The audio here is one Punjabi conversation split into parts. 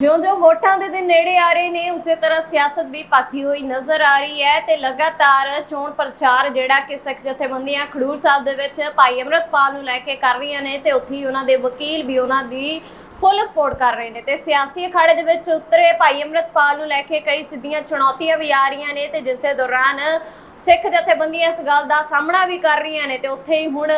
ਜਿਉਂ-ਜਿਉਂ ਵੋਟਾਂ ਦੇ ਦਿਨ ਨੇੜੇ ਆ ਰਹੇ ਨੇ, ਉਸੇ ਤਰ੍ਹਾਂ ਸਿਆਸਤ ਵੀ ਭੱਖੀ ਹੋਈ ਨਜ਼ਰ ਆ ਰਹੀ ਹੈ ਤੇ ਲਗਾਤਾਰ ਚੋਣ ਪ੍ਰਚਾਰ ਜਿਹੜਾ ਕਿ ਸਿੱਖ ਜਥੇਬੰਦੀਆਂ ਖਡੂਰ ਸਾਹਿਬ ਦੇ ਵਿੱਚ ਭਾਈ ਅਮਰਤਪਾਲ ਨੂੰ ਲੈ ਕੇ ਕਰ ਰਹੀਆਂ ਨੇ ਤੇ ਉੱਥੇ ਹੀ ਉਹਨਾਂ ਦੇ ਵਕੀਲ ਵੀ ਉਹਨਾਂ ਦੀ ਫੁੱਲ ਸਪੋਰਟ ਕਰ ਰਹੇ ਨੇ ਤੇ ਸਿਆਸੀ ਅਖਾੜੇ ਦੇ ਵਿੱਚ ਉਤਰੇ ਭਾਈ ਅਮਰਤਪਾਲ ਨੂੰ ਲੈ ਕੇ ਕਈ ਸਿੱਧੀਆਂ ਚੁਣੌਤੀਆਂ ਵੀ ਆ ਰਹੀਆਂ ਨੇ ਤੇ ਜਿਸ ਦੇ ਦੌਰਾਨ ਸਿੱਖ ਜਥੇਬੰਦੀਆਂ ਇਸ ਗੱਲ ਦਾ ਸਾਹਮਣਾ ਵੀ ਕਰ ਰਹੀਆਂ ਨੇ ਤੇ ਉੱਥੇ ਹੀ ਹੁਣ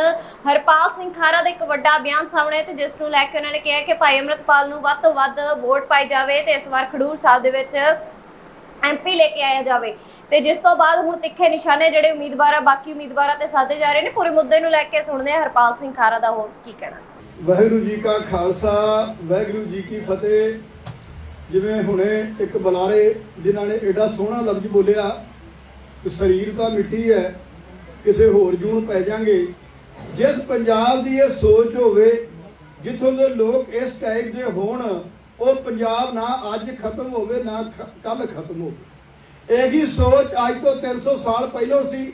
ਹਰਪਾਲ ਸਿੰਘ ਖਾਰਾ ਦਾ ਇੱਕ ਵੱਡਾ ਬਿਆਨ ਸਾਹਮਣੇ ਤੇ ਜਿਸ ਨੂੰ ਲੈ ਕੇ ਉਹਨਾਂ ਨੇ ਕਿਹਾ ਕਿ ਭਾਈ ਅਮਰਤਪਾਲ ਨੂੰ ਵੱਧ ਤੋਂ ਵੱਧ ਵੋਟ ਪਾਈ ਜਾਵੇ ਤੇ ਇਸ ਵਾਰ ਖਡੂਰ ਸਾਹਿਬ ਦੇ ਵਿੱਚ ਐਮਪੀ ਲੈ ਕੇ ਆਇਆ ਜਾਵੇ। ਤੇ ਜਿਸ ਤੋਂ ਬਾਅਦ ਹੁਣ ਤਿੱਖੇ ਨਿਸ਼ਾਨੇ ਜਿਹੜੇ ਉਮੀਦਵਾਰ ਬਾਕੀ ਉਮੀਦਵਾਰਾਂ ਤੇ ਸਾਧੇ ਜਾ ਰਹੇ ਨੇ। ਪੂਰੇ ਮੁੱਦੇ ਨੂੰ ਲੈ ਕੇ ਸੁਣਦੇ ਹਾਂ ਹਰਪਾਲ ਸਿੰਘ ਖਾਰਾ ਦਾ ਹੋਰ ਕੀ ਕਹਿਣਾ। ਵਾਹਿਗੁਰੂ ਜੀ ਕਾ ਖਾਲਸਾ, ਵਾਹਿਗੁਰੂ ਜੀ ਕੀ ਫਤਿਹ। ਜਿਵੇਂ ਹੁਣੇ ਇੱਕ ਬੁਲਾਰੇ ਜਿਨ੍ਹਾਂ ਨੇ ਐਡਾ ਸੋਹਣਾ ਲਫ਼ਜ਼ ਬੋਲਿਆ ਸਰੀਰ ਤਾਂ ਮਿੱਟੀ ਹੈ, ਕਿਸੇ ਹੋਰ ਜੂਨ ਪੈ ਜਾਾਂਗੇ ਜਿਸ ਪੰਜਾਬ ਦੀ ਇਹ ਸੋਚ ਹੋਵੇ, ਜਿੱਥੋਂ ਦੇ ਲੋਕ ਇਸ ਟਾਈਪ ਦੇ ਹੋਣ, ਉਹ ਪੰਜਾਬ ਨਾ ਅੱਜ ਖਤਮ ਹੋਵੇ, ਨਾ ਕੱਲ ਖਤਮ ਹੋਵੇ। ਇਹੀ ਸੋਚ ਅੱਜ ਤੋਂ 300 ਸਾਲ ਪਹਿਲਾਂ ਸੀ।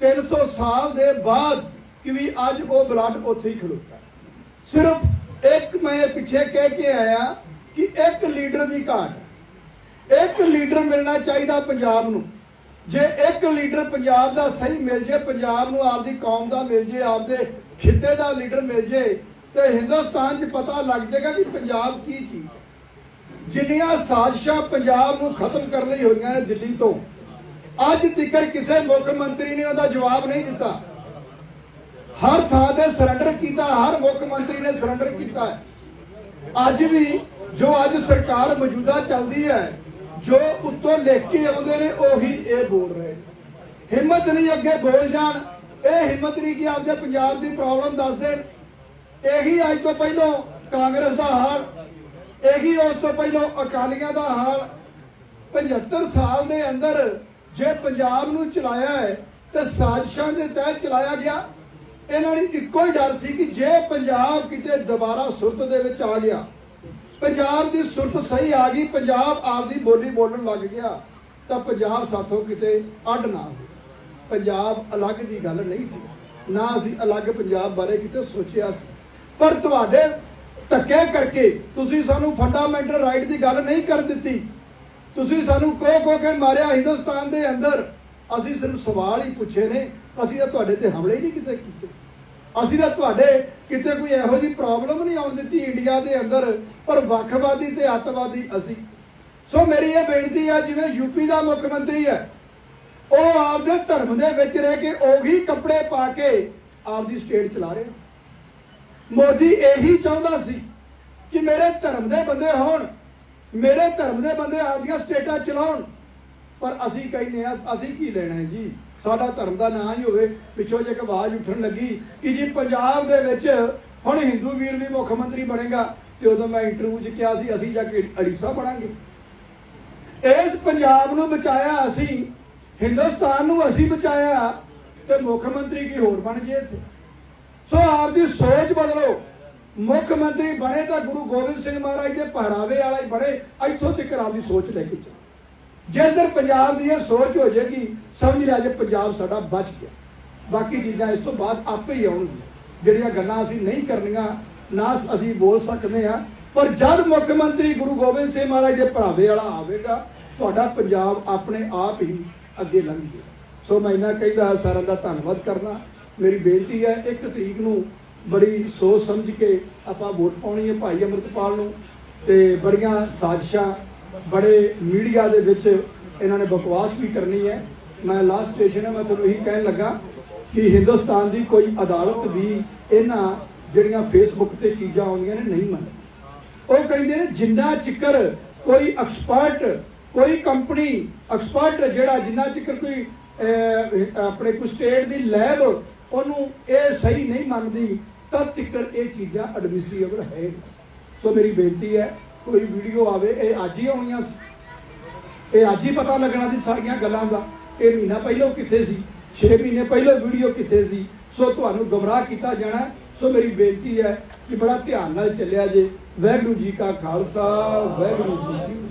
300 ਸਾਲ ਦੇ ਬਾਅਦ ਕਿ ਵੀ ਅੱਜ ਉਹ ਬਲੱਡ ਉੱਥੇ ਹੀ ਖਲੋਤਾ। ਸਿਰਫ ਇੱਕ ਮੈਂ ਪਿੱਛੇ ਕਹਿ ਕੇ ਆਇਆ ਕਿ ਇੱਕ ਲੀਡਰ ਦੀ ਘਾਟ ਇੱਕ ਲੀਡਰ ਮਿਲਣਾ ਚਾਹੀਦਾ ਪੰਜਾਬ ਨੂੰ। ਜੇ ਇੱਕ ਲੀਡਰ ਪੰਜਾਬ ਦਾ ਸਹੀ ਮਿਲ ਜੇ, ਪੰਜਾਬ ਨੂੰ ਆਪਦੀ ਕੌਮ ਦਾ ਮਿਲ ਜੇ, ਆਪਦੇ ਖਿੱਤੇ ਦਾ ਲੀਡਰ ਮਿਲ ਜੇ, ਤੇ ਹਿੰਦੁਸਤਾਨ 'ਚ ਪਤਾ ਲੱਗ ਜਾਏਗਾ ਕਿ ਪੰਜਾਬ ਕੀ ਚੀਜ਼ ਜਿੰਨੀਆਂ ਸਾਜ਼ਿਸ਼ਾਂ ਪੰਜਾਬ ਨੂੰ ਖਤਮ ਕਰਨ ਲਈ ਹੋਈਆਂ ਨੇ ਦਿੱਲੀ ਤੋਂ, ਅੱਜ ਤੱਕ ਕਿਸੇ ਮੁੱਖ ਮੰਤਰੀ ਨੇ ਉਹਦਾ ਜਵਾਬ ਨਹੀਂ ਦਿੱਤਾ। ਹਰ ਥਾਂ ਤੇ ਸਰੈਂਡਰ ਕੀਤਾ, ਹਰ ਮੁੱਖ ਮੰਤਰੀ ਨੇ ਸਰੈਂਡਰ ਕੀਤਾ ਅੱਜ ਵੀ ਜੋ ਅੱਜ ਸਰਕਾਰ ਮੌਜੂਦਾ ਚੱਲਦੀ ਹੈ ਜੋ ਉੱਤੋਂ ਲਿਖ ਕੇ ਆਉਂਦੇ ਨੇ, ਉਹੀ ਇਹ ਬੋਲ ਰਹੇ ਹਿੰਮਤ ਨਹੀਂ ਅੱਗੇ ਬੋਲ ਜਾਣ। ਇਹ ਹਿੰਮਤ ਨਹੀਂ ਕਿ ਆਪਦੇ ਪੰਜਾਬ ਦੀ ਪ੍ਰੋਬਲਮ ਦੱਸ ਦੇਣ। ਇਹੀ ਅੱਜ ਤੋਂ ਪਹਿਲਾਂ ਕਾਂਗਰਸ ਦਾ ਹਾਲ, ਇਹੀ ਉਸ ਤੋਂ ਪਹਿਲਾਂ ਅਕਾਲੀਆਂ ਦਾ ਹਾਲ। 75 ਸਾਲ ਦੇ ਅੰਦਰ ਜੇ ਪੰਜਾਬ ਨੂੰ ਚਲਾਇਆ ਹੈ, ਤੇ ਸਾਜ਼ਿਸ਼ਾਂ ਦੇ ਤਹਿਤ ਚਲਾਇਆ ਗਿਆ। ਇਹਨਾਂ ਨੂੰ ਇੱਕੋ ਹੀ ਡਰ ਸੀ ਕਿ ਜੇ ਪੰਜਾਬ ਕਿਤੇ ਦੁਬਾਰਾ ਸੁਰਤ ਦੇ ਵਿੱਚ ਆ ਗਿਆ ਪੰਜਾਬ ਦੀ ਸੁਰਤ ਸਹੀ ਆ ਗਈ, ਪੰਜਾਬ ਆਪਦੀ ਬੋਲੀ ਬੋਲਣ ਲੱਗ ਗਿਆ, ਤਾਂ ਪੰਜਾਬ ਸਾਥੋਂ ਕਿਤੇ ਅੱਡ ਨਾ ਹੋਵੇ। ਪੰਜਾਬ ਅਲੱਗ ਦੀ ਗੱਲ ਨਹੀਂ ਸੀ, ਨਾ ਅਸੀਂ ਅਲੱਗ ਪੰਜਾਬ ਬਾਰੇ ਕਿਤੇ ਸੋਚਿਆ ਸੀ। ਪਰ ਤੁਹਾਡੇ ਧੱਕੇ ਕਰਕੇ ਤੁਸੀਂ ਸਾਨੂੰ ਫੰਡਾਮੈਂਟਲ ਰਾਈਟ ਦੀ ਗੱਲ ਨਹੀਂ ਕਰ ਦਿੱਤੀ। ਤੁਸੀਂ ਸਾਨੂੰ ਕੋ ਕੋ ਕੇ ਮਾਰਿਆ ਹਿੰਦੁਸਤਾਨ ਦੇ ਅੰਦਰ। ਅਸੀਂ ਸਿਰਫ ਸਵਾਲ ਹੀ ਪੁੱਛੇ ਨੇ, ਅਸੀਂ ਤਾਂ ਤੁਹਾਡੇ ਤੇ ਹਮਲੇ ਹੀ ਨਹੀਂ ਕਿਤੇ ਕੀਤੇ। ਅਸੀਂ ਤਾਂ ਤੁਹਾਡੇ ਕਿਤੇ ਕੋਈ ਇਹੋ ਜਿਹੀ ਪ੍ਰੋਬਲਮ ਨਹੀਂ ਆਉਣ ਦਿੱਤੀ ਇੰਡੀਆ ਦੇ ਅੰਦਰ, ਪਰ ਵੱਖਵਾਦੀ ਤੇ ਅੱਤਵਾਦੀ ਅਸੀਂ। ਸੋ ਮੇਰੀ ਇਹ ਬੇਨਤੀ ਹੈ ਜਿਵੇਂ ਯੂਪੀ ਦਾ ਮੁੱਖ ਮੰਤਰੀ ਹੈ, ਉਹ ਆਪਦੇ ਧਰਮ ਦੇ ਵਿੱਚ ਰਹਿ ਕੇ ਉਹੀ ਕੱਪੜੇ ਪਾ ਕੇ ਆਪਦੀ ਸਟੇਟ ਚਲਾ ਰਿਹਾ। ਮੋਦੀ ਇਹੀ ਚਾਹੁੰਦਾ ਸੀ ਕਿ ਮੇਰੇ ਧਰਮ ਦੇ ਬੰਦੇ ਹੋਣ, ਮੇਰੇ ਧਰਮ ਦੇ ਬੰਦੇ ਆਪਦੀਆਂ ਸਟੇਟਾਂ ਚਲਾਉਣ। ਪਰ ਅਸੀਂ ਕਹਿੰਦੇ ਆ ਅਸੀਂ ਕੀ ਲੈਣਾ ਹੈ ਜੀ? ਸਾਡਾ ਧਰਮ ਦਾ ਨਾਂ ਹੀ ਹੋਵੇ, ਪਿੱਛੋਂ ਜੇ ਇੱਕ ਆਵਾਜ਼ ਉੱਠਣ ਲੱਗੀ ਕਿ ਜੀ ਪੰਜਾਬ ਦੇ ਵਿੱਚ ਹੁਣ ਹਿੰਦੂ ਵੀਰ ਵੀ ਮੁੱਖ ਮੰਤਰੀ ਬਣੇਗਾ, ਤੇ ਉਦੋਂ ਮੈਂ ਇੰਟਰਵਿਊ 'ਚ ਕਿਹਾ ਸੀ, ਅਸੀਂ ਜਾ ਕੇ ਅੜੀਸਾ ਬਣਾਂਗੇ। ਇਸ ਪੰਜਾਬ ਨੂੰ ਬਚਾਇਆ ਅਸੀਂ, ਹਿੰਦੁਸਤਾਨ ਨੂੰ ਅਸੀਂ ਬਚਾਇਆ, ਤੇ ਮੁੱਖ ਮੰਤਰੀ ਕੀ ਹੋਰ ਬਣ ਜੇ ਇੱਥੇ? ਸੋ ਆਪਦੀ ਸੋਚ ਬਦਲੋ। ਮੁੱਖ ਮੰਤਰੀ ਬਣੇ ਤਾਂ ਗੁਰੂ ਗੋਬਿੰਦ ਸਿੰਘ ਮਹਾਰਾਜ ਦੇ ਪਹਿਰਾਵੇ ਵਾਲਾ ਹੀ ਬਣੇ, ਇੱਥੋਂ ਤੱਕ ਆਪਦੀ ਸੋਚ ਲੈ ਕੇ ਚੱਲੋ। ਜਿਸ ਦਿਨ ਪੰਜਾਬ ਦੀ ਇਹ ਸੋਚ ਹੋ ਜਾਏਗੀ, ਸਮਝ ਲਿਆ ਜੇ ਪੰਜਾਬ ਸਾਡਾ ਬਚ ਗਿਆ। ਬਾਕੀ ਚੀਜ਼ਾਂ ਇਸ ਤੋਂ ਬਾਅਦ ਆਪੇ ਹੀ ਆਉਣਗੀਆਂ। ਜਿਹੜੀਆਂ ਗੱਲਾਂ ਅਸੀਂ ਨਹੀਂ ਕਰਨੀਆਂ, ਨਾ ਅਸੀਂ ਬੋਲ ਸਕਦੇ ਹਾਂ, ਪਰ ਜਦ ਮੁੱਖ ਮੰਤਰੀ ਗੁਰੂ ਗੋਬਿੰਦ ਸਿੰਘ ਮਹਾਰਾਜ ਦੇ ਭਰਾਵੇ ਵਾਲਾ ਆਵੇਗਾ, ਤੁਹਾਡਾ ਪੰਜਾਬ ਆਪਣੇ ਆਪ ਹੀ ਅੱਗੇ ਲੰਘ ਜਾਏਗਾ। ਸੋ ਮੈਂ ਇਹਨਾਂ ਕਹਿੰਦਾ, ਸਾਰਿਆਂ ਦਾ ਧੰਨਵਾਦ ਕਰਨਾ ਮੇਰੀ ਬੇਨਤੀ ਹੈ, ਇੱਕ ਤਰੀਕ ਨੂੰ ਬੜੀ ਸੋਚ ਸਮਝ ਕੇ ਆਪਾਂ ਵੋਟ ਪਾਉਣੀ ਹੈ ਭਾਈ ਅਮਰਤਪਾਲ ਨੂੰ ਤੇ ਬੜੀਆਂ ਸਾਜ਼ਿਸ਼ਾਂ ਬੜੇ ਮੀਡੀਆ ਦੇ ਵਿੱਚ ਇਹਨਾਂ ਨੇ ਬਕਵਾਸ ਵੀ ਕਰਨੀ ਹੈ। ਮੈਂ ਲਾਸਟ ਸਟੇਸ਼ਨ ਹੈ, ਮੈਂ ਤੁਹਾਨੂੰ ਇਹੀ ਕਹਿਣ ਲੱਗਾ ਕਿ ਹਿੰਦੁਸਤਾਨ ਦੀ ਕੋਈ ਅਦਾਲਤ ਵੀ ਇਹਨਾਂ ਜਿਹੜੀਆਂ ਫੇਸਬੁੱਕ ਤੇ ਚੀਜ਼ਾਂ ਆਉਂਦੀਆਂ ਨੇ ਨਹੀਂ ਮੰਨਦੀ। ਉਹ ਕਹਿੰਦੇ ਨੇ ਜਿੰਨਾ ਚਿਕਰ ਕੋਈ ਐਕਸਪਰਟ ਕੋਈ ਕੰਪਨੀ ਐਕਸਪਰਟ ਜਿਹੜਾ ਜਿੰਨਾ ਚਿਕਰ ਕੋਈ ਆਪਣੇ ਕੋਈ ਸਟੇਟ ਦੀ ਲੈਬ ਉਹਨੂੰ ਇਹ ਸਹੀ ਨਹੀਂ ਮੰਨਦੀ ਤਦ ਤੱਕ ਇਹ ਚੀਜ਼ਾਂ ਐਡਮਿਸਿਬਲ ਹੈ। ਸੋ ਮੇਰੀ ਬੇਨਤੀ ਹੈ ਕੋਈ ਵੀਡੀਓ ਆਵੇ, ਇਹ ਅੱਜ ਹੀ ਆਉਣੀਆਂ ਸੀ। ਇਹ ਅੱਜ ਹੀ ਪਤਾ ਲੱਗਣਾ ਸੀ ਸਾਰੀਆਂ ਗੱਲਾਂ ਦਾ। ਇਹ ਮਹੀਨਾ ਪਹਿਲਾਂ ਕਿੱਥੇ ਸੀ? 6 ਮਹੀਨੇ ਪਹਿਲਾਂ ਵੀਡੀਓ ਕਿੱਥੇ ਸੀ? ਸੋ ਤੁਹਾਨੂੰ ਗਮਰਾਹ ਕੀਤਾ ਜਾਣਾ ਸੋ ਮੇਰੀ ਬੇਨਤੀ ਹੈ ਕਿ ਬੜਾ ਧਿਆਨ ਨਾਲ ਚੱਲਿਆ ਜੇ। ਵਾਹਿਗੁਰੂ ਜੀ ਕਾ ਖਾਲਸਾ, ਵਾਹਿਗੁਰੂ ਜੀ